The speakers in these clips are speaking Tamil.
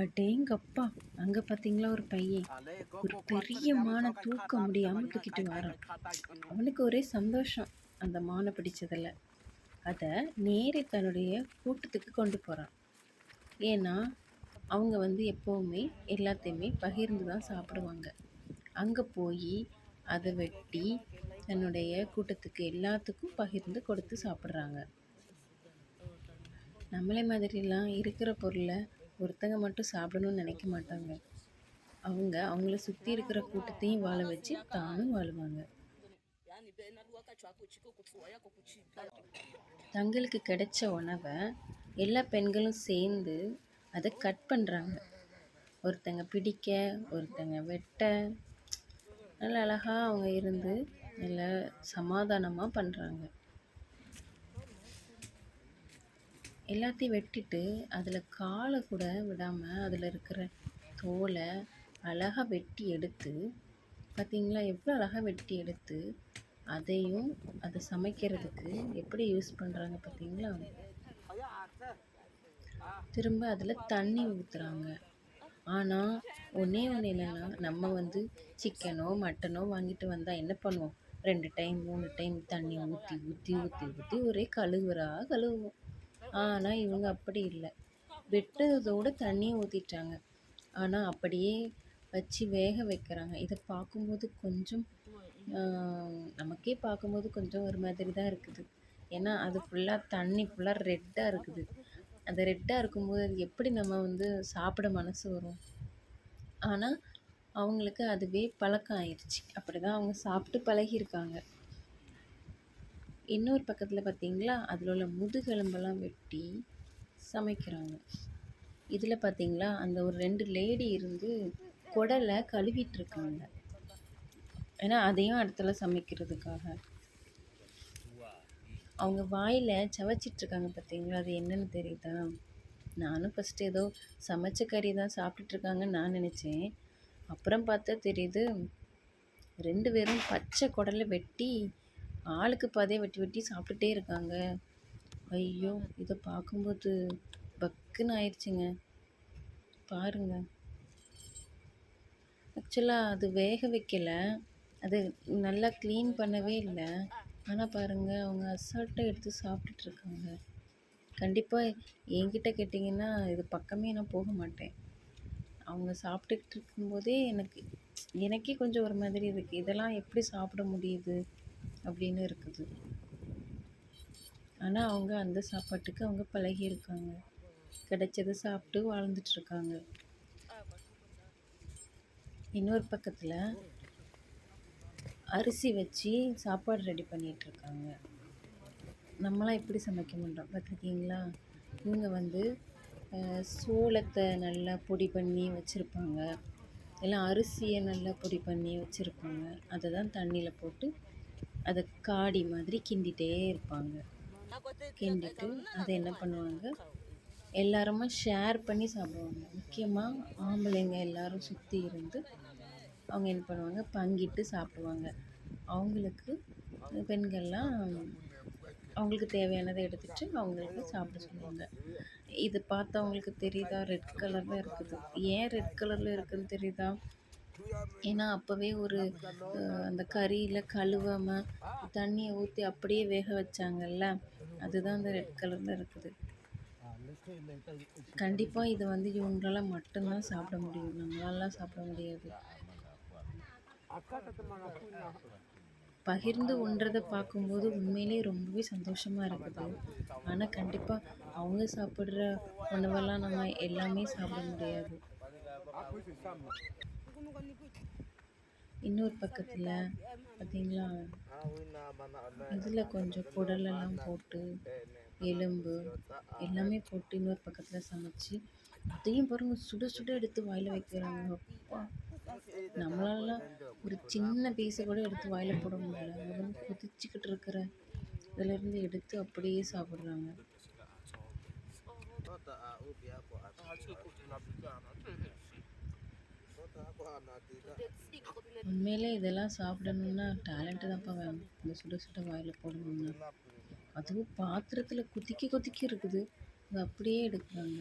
அடேங்கப்பா. அங்க பாத்தீங்களா ஒரு பையன்? ஒரு பெரிய மானை தூக்க முடியாம தூக்கிட்டு வரான். அவனுக்கு ஒரே சந்தோஷம். அந்த மானை பிடிச்சதில். அதை நேரே தன்னுடைய கூட்டத்துக்கு கொண்டு போகிறான் ஏன்னா அவங்க வந்து எப்போவுமே எல்லாத்தையுமே பகிர்ந்து தான் சாப்பிடுவாங்க. அங்கே போய் அதை வெட்டி தன்னுடைய கூட்டத்துக்கு எல்லாத்துக்கும் பகிர்ந்து கொடுத்து சாப்பிட்றாங்க. நம்மளே மாதிரிலாம் இருக்கிற பொருளை ஒருத்தங்க மட்டும் சாப்பிடணும்னு நினைக்க மாட்டாங்க. அவங்க அவங்கள சுற்றி இருக்கிற கூட்டத்தையும் வாழ வச்சு தானும் வாழுவாங்க. தங்களுக்கு கிடைச்ச உணவை எல்லா பெண்களும் சேர்ந்து அதை கட் பண்ணுறாங்க ஒருத்தங்க பிடிக்க ஒருத்தங்க வெட்ட நல்ல அழகாக அவங்க இருந்து நல்ல சமாதானமாக பண்ணுறாங்க எல்லாத்தையும் வெட்டிட்டு அதில் காலை கூட விடாமல் அதில் இருக்கிற தோலை அழகாக வெட்டி எடுத்து பார்த்தீங்களா எவ்வளோ அழகாக வெட்டி எடுத்து அதையும் அதை சமைக்கிறதுக்கு எப்படி யூஸ் பண்ணுறாங்க பார்த்தீங்களா திரும்ப அதில் தண்ணி ஊற்றுறாங்க ஆனால் ஒன்றே ஒன்று என்னென்னா நம்ம வந்து சிக்கனோ மட்டனோ வாங்கிட்டு வந்தால் என்ன பண்ணுவோம்? ரெண்டு டைம் மூணு டைம் தண்ணி ஊற்றி ஊற்றி ஊற்றி ஊற்றி ஒரே கழுவுறா கழுவுவோம். ஆனால் இவங்க அப்படி இல்லை. வெட்டுறதோட தண்ணியை ஊற்றிட்டாங்க ஆனால் அப்படியே வச்சு வேக வைக்கிறாங்க. இதை பார்க்கும்போது கொஞ்சம் நமக்கே பார்க்கும்போது கொஞ்சம் ஒரு மாதிரி தான் இருக்குது. ஏன்னா அது ஃபுல்லாக தண்ணி ஃபுல்லாக ரெட்டாக இருக்குது. அந்த ரெட்டாக இருக்கும்போது அது எப்படி நம்ம வந்து சாப்பிட மனசு வரும்? ஆனால் அவங்களுக்கு அதுவே பழக்கம் ஆயிடுச்சு அப்படி தான் அவங்க சாப்பிட்டு பழகியிருக்காங்க. இன்னொரு பக்கத்தில் பார்த்தீங்களா அதில் உள்ள முதுகெலும்பெல்லாம் வெட்டி சமைக்கிறாங்க. இதில் பார்த்தீங்களா அந்த ஒரு ரெண்டு லேடி இருந்து குடலை கழுவிட்டுருக்காங்க. ஏன்னா அதையும் அடுத்தல சமைக்கிறதுக்காக. அவங்க வாயில் சவச்சிட்ருக்காங்க பார்த்தீங்களா அது என்னென்னு தெரியுதா? நானும் ஃபஸ்ட்டு ஏதோ சமைச்ச கறி தான் சாப்பிட்டுட்ருக்காங்கன்னு நான் நினச்சேன். அப்புறம் பார்த்தா தெரியுது ரெண்டு பேரும் பச்சை குடலை வெட்டி ஆளுக்கு பாதியாக வெட்டி வெட்டி சாப்பிட்டுட்டே இருக்காங்க. ஐயோ இதை பார்க்கும்போது பக்குன்னு ஆயிடுச்சுங்க. பாருங்க. ஆக்சுவலாக அது வேக வைக்கலை. அது நல்லா க்ளீன் பண்ணவே இல்லை. ஆனால் பாருங்கள் அவங்க அசால்ட்டாக எடுத்து சாப்பிட்டுட்ருக்காங்க கண்டிப்பாக என்கிட்ட கேட்டிங்கன்னா இது பக்கமே நான் போக மாட்டேன். அவங்க சாப்பிட்டுக்கிட்டு இருக்கும்போதே எனக்கு எனக்கே கொஞ்சம் ஒரு மாதிரி இருக்குது இதெல்லாம் எப்படி சாப்பிட முடியுது? அப்படின்னு இருக்குது. ஆனால் அவங்க அந்த சாப்பாட்டுக்கு அவங்க பழகியிருக்காங்க கிடைச்சதை சாப்பிட்டு வாழ்ந்துட்டுருக்காங்க இன்னொரு பக்கத்தில் அரிசி வச்சு சாப்பாடு ரெடி பண்ணிகிட்ருக்காங்க நம்மளாம் எப்படி சமைக்க மாட்டோம் பார்த்துருக்கீங்களா? இவங்க வந்து சோளத்தை நல்லா பொடி பண்ணி வச்சுருப்பாங்க. எல்லாம் அரிசியை நல்லா பொடி பண்ணி வச்சுருப்பாங்க. அதை தான் தண்ணியில் போட்டு அதை காடி மாதிரி கிண்டிகிட்டே இருப்பாங்க. கிண்டிட்டு அதை என்ன பண்ணுவாங்க? எல்லாருமா ஷேர் பண்ணி சாப்பிடுவாங்க. முக்கியமாக ஆம்பளைங்க எல்லாரும் சுற்றி இருந்து அவங்க என்ன பண்ணுவாங்க? பங்கிட்டு சாப்பிடுவாங்க. அவங்களுக்கு பெண்கள்லாம் அவங்களுக்கு தேவையானதை எடுத்துட்டு அவங்களுக்கு சாப்பிட சொல்லுவாங்க. இது பார்த்தவங்களுக்கு தெரியுதா? ரெட் கலரில் இருக்குது. ஏன் ரெட் கலரில் இருக்குதுன்னு தெரியுதா? ஏன்னா அப்போவே ஒரு அந்த கறியில் கழுவாமல் தண்ணியை ஊற்றி அப்படியே வேக வச்சாங்கல்ல அதுதான் அந்த ரெட் கலரில் இருக்குது. கண்டிப்பாக இதை வந்து இவங்களால மட்டும்தான் சாப்பிட முடியும். நம்மளாலாம் சாப்பிட முடியாது. பகிர்ந்து உண்றதை பார்க்கும்போது உண்மையிலே ரொம்பவே சந்தோஷமாக இருக்குது. ஆனால் கண்டிப்பாக அவங்க சாப்பிட்ற உணவெல்லாம் நம்ம எல்லாமே சாப்பிட முடியாது. இன்னொரு பக்கத்தில் பார்த்தீங்களா இதில் கொஞ்சம் குடலெல்லாம் போட்டு எலும்பு எல்லாமே போட்டு இன்னொரு பக்கத்தில் சமைச்சு அதையும் பாருங்கள் சுட சுட எடுத்து வாயில் வைக்கிறாங்க. அப்பா நம்மளாலாம் ஒரு சின்ன பீஸை கூட எடுத்து வாயில் போட முடியல. அது கொதிச்சுக்கிட்டு இருக்கிற இதிலேருந்து எடுத்து அப்படியே சாப்பிட்றாங்க. உண்மையிலே இதெல்லாம் சாப்பிடணுன்னா டேலண்ட்டு தான்ப்பா வேணும். இந்த சுட சுட வாயில் போடணும்னா. அதுவும் பாத்திரத்தில் கொதிக்க கொதிக்க இருக்குது. அது அப்படியே எடுக்கிறாங்க.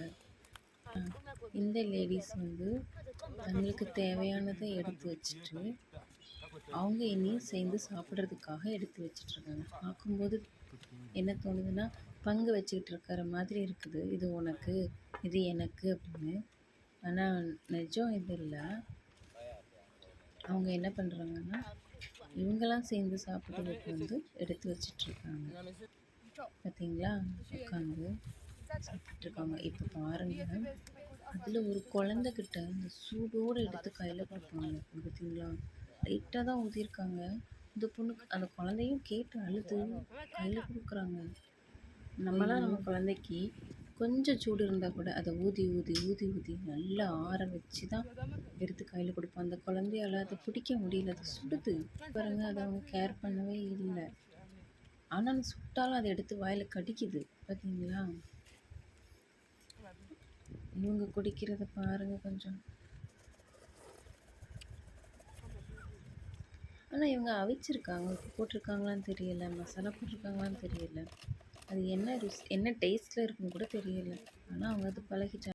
இந்த லேடிஸ் வந்து தங்களுக்கு தேவையானதை எடுத்து வச்சுட்டு அவங்க இனியும் சேர்ந்து சாப்பிட்றதுக்காக எடுத்து வச்சிட்ருக்காங்க பார்க்கும்போது என்ன தோணுதுன்னா பங்கு வச்சுக்கிட்டு இருக்கிற மாதிரி இருக்குது. இது உனக்கு இது எனக்கு அப்படின்னு. ஆனால் நிஜம் இது இல்லை. அவங்க என்ன பண்ணுறாங்கன்னா இவங்கெல்லாம் சேர்ந்து சாப்பிட்றதுக்கு வந்து எடுத்து வச்சிட்ருக்காங்க. பார்த்தீங்களா உட்காந்து சாப்பிட்ருக்காங்க. இப்போ பாருங்கள் அதில் ஒரு குழந்தைகிட்ட அந்த சூடோடு எடுத்து கையில் கொடுப்பாங்க. பார்த்தீங்களா லைட்டாக தான் ஊதியிருக்காங்க. இந்த பொண்ணுக்கு அந்த குழந்தையும் கேட்டு அழுது கையில் கொடுக்குறாங்க. நம்மளாம் நம்ம குழந்தைக்கு கொஞ்சம் சூடு இருந்தால் கூட அதை ஊதி ஊதி ஊதி ஊதி நல்லா ஆற வச்சு தான் எடுத்து கையில் கொடுப்போம். அந்த குழந்தையால் அதை பிடிக்க முடியல. அது சுடுது. பாருங்க அதை அவங்க கேர் பண்ணவே இல்லை. ஆனால் சுட்டாலும் அதை எடுத்து வாயில் கடிக்குது. பார்த்தீங்களா இவங்க குடிக்கிறத பாருங்க கொஞ்சம். ஆனால் இவங்க அவிச்சிருக்காங்க. போட்டிருக்காங்களான்னு தெரியல. மசாலா போட்டிருக்காங்களான்னு தெரியல. அது என்ன ருசி என்ன டேஸ்ட்டில் இருக்குன்னு கூட தெரியல. ஆனால் அவங்க அது பழகிட்டாங்க.